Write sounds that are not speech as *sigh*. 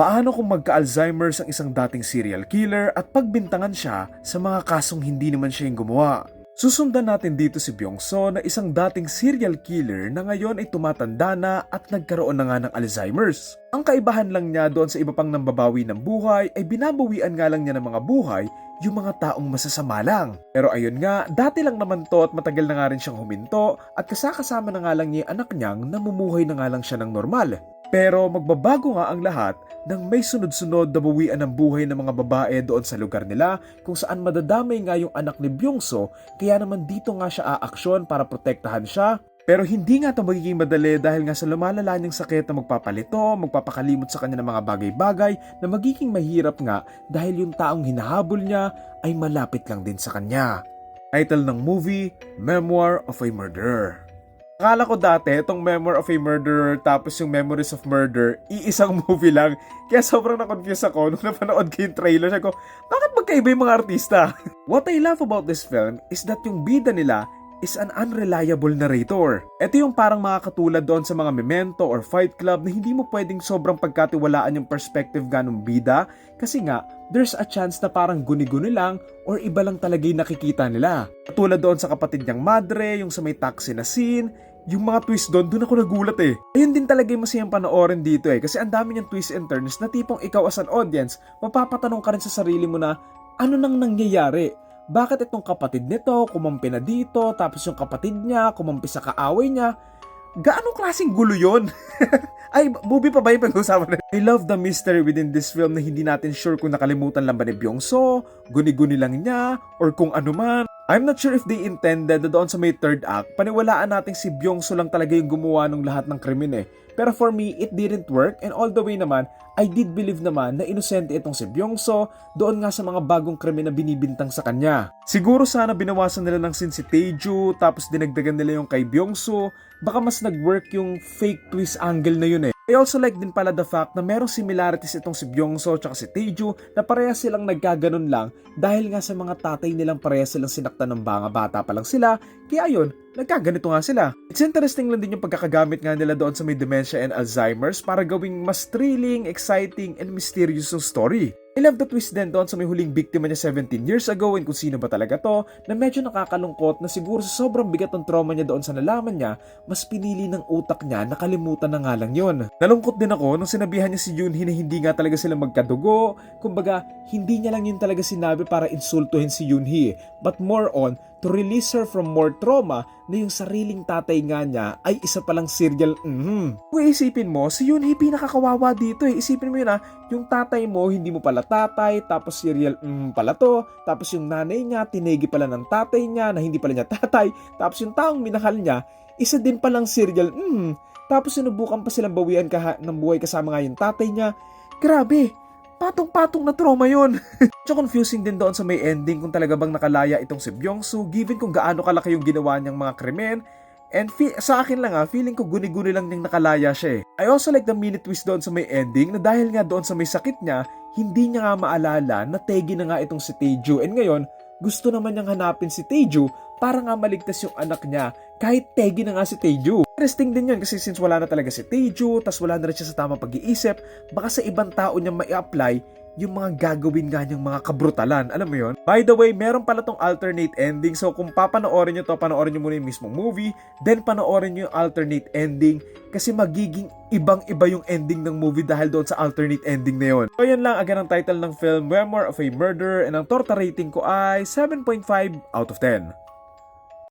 Paano kung magka-Alzheimer's ang isang dating serial killer at pagbintangan siya sa mga kasong hindi naman siya yung gumawa? Susundan natin dito si Byung-so na isang dating serial killer na ngayon ay tumatanda na at nagkaroon na nga ng Alzheimer's. Ang kaibahan lang niya doon sa iba pang nambabawi ng buhay ay binabawian nga lang niya ng mga buhay yung mga taong masasama lang. Pero ayun nga, dati lang naman to at matagal na nga rin siyang huminto at kasakasama na nga lang niya anak niyang namumuhay na nga lang siya ng normal. Pero magbabago nga ang lahat nang may sunod-sunod na bawian ng buhay ng mga babae doon sa lugar nila kung saan madadamay nga yung anak ni Byungso kaya naman dito nga siya aaksyon para protektahan siya. Pero hindi nga ito magiging madali dahil nga sa lumalala niyang sakit na magpapalito, magpapakalimot sa kanya ng mga bagay-bagay na magiging mahirap nga dahil yung taong hinahabol niya ay malapit lang din sa kanya. Title ng movie, Memoir of a Murderer. Akala ko dati, itong Memoir of a Murderer tapos yung Memories of Murder, iisang *laughs* movie lang. Kaya sobrang na-confuse ako nung napanood ko yung trailer. Sabi ko, bakit magkaiba yung mga artista? *laughs* What I love about this film is that yung bida nila is an unreliable narrator. Ito yung parang mga katulad doon sa mga Memento or Fight Club na hindi mo pwedeng sobrang pagkatiwalaan yung perspective ganong bida kasi nga, there's a chance na parang guni-guni lang or iba lang talaga yung nakikita nila. Katulad doon sa kapatid niyang madre, yung sa may taxi na scene, yung mga twist doon, doon ako nagulat eh. Ayun din talaga yung masayang panoorin dito eh kasi ang dami niyang twist and turns na tipong ikaw as an audience, mapapatanong ka rin sa sarili mo na ano nang nangyayari? Bakit itong kapatid nito kumampi na dito tapos yung kapatid niya kumampi sa kaaway niya? Gaano klaseng gulo yon? *laughs* Ay, movie pa ba yung pag-usapan na? I love the mystery within this film na hindi natin sure kung nakalimutan lang ba ni Byung-so, guni-guni lang niya, or kung ano man. I'm not sure if they intended na doon sa may third act, paniwalaan natin si Byung-so lang talaga yung gumawa ng lahat ng krimen eh. Pero for me, it didn't work and all the way naman, I did believe naman na inosente itong si Byung-so doon nga sa mga bagong krimen na binibintang sa kanya. Siguro sana binawasan nila ng sin si Taeju tapos dinagdagan nila yung kay Byung-so, baka mas nag-work yung fake twist angle na yun eh. I also like din pala the fact na merong similarities itong si Byung-so at si Taeju na parehas silang nagkaganon lang dahil nga sa mga tatay nilang parehas silang sinaktan ng banga bata pa lang sila kaya yun, nagkaganito nga sila. It's interesting lang din yung pagkakagamit nga nila doon sa may dementia and Alzheimer's para gawing mas thrilling, exciting, and mysterious yung story. I love the twist din doon sa may huling biktima niya 17 years ago and kung sino ba talaga to na medyo nakakalungkot na siguro sa sobrang bigat ng trauma niya doon sa nalaman niya, mas pinili ng utak niya nakalimutan na nga lang yun. Nalungkot din ako nung sinabihan niya si Yoonhee na hindi nga talaga sila magkadugo, kumbaga hindi niya lang yun talaga sinabi para insultuhin si Yoonhee, but more on to release her from more trauma na yung sariling tatay nga niya ay isa palang serial mhm. Kung isipin mo, si Yoonhee pinakakawawa dito eh. Isipin mo yun ah, yung tatay mo hindi mo pala tatay, tapos serial mhm pala to, tapos yung nanay niya tinegi pala ng tatay niya na hindi pala niya *laughs* tatay, tapos yung taong minahal niya, isa din palang serial mhm. Tapos sinubukan pa silang bawian kaha ng buhay kasama nga yung tatay niya. Grabe, patong-patong na trauma yun. *laughs* So confusing din doon sa may ending kung talaga bang nakalaya itong si Byung-soo given kung gaano kalaki yung ginawa niyang mga krimen And fe- sa akin lang ah, feeling ko guni-guni lang niyang nakalaya siya eh. I also like the mini twist doon sa may ending na dahil nga doon sa may sakit niya, hindi niya nga maalala na tegi na nga itong si Taeju. And ngayon, gusto naman niyang hanapin si Taeju para nga maligtas yung anak niya kahit tegi na nga si Taeju. Interesting din yun kasi since wala na talaga si Taeju, tas wala na rin siya sa tamang pag-iisip, baka sa ibang tao niya mai-apply yung mga gagawin nga niyang mga kabrutalan. Alam mo yon? By the way, meron pala tong alternate ending. So kung papanoorin nyo to, panoorin nyo muna yung mismong movie, then panoorin nyo yung alternate ending kasi magiging ibang-iba yung ending ng movie dahil doon sa alternate ending na yun. So yan lang, again ang title ng film, Memoir of a Murder, and ang torta rating ko ay 7.5 out of 10.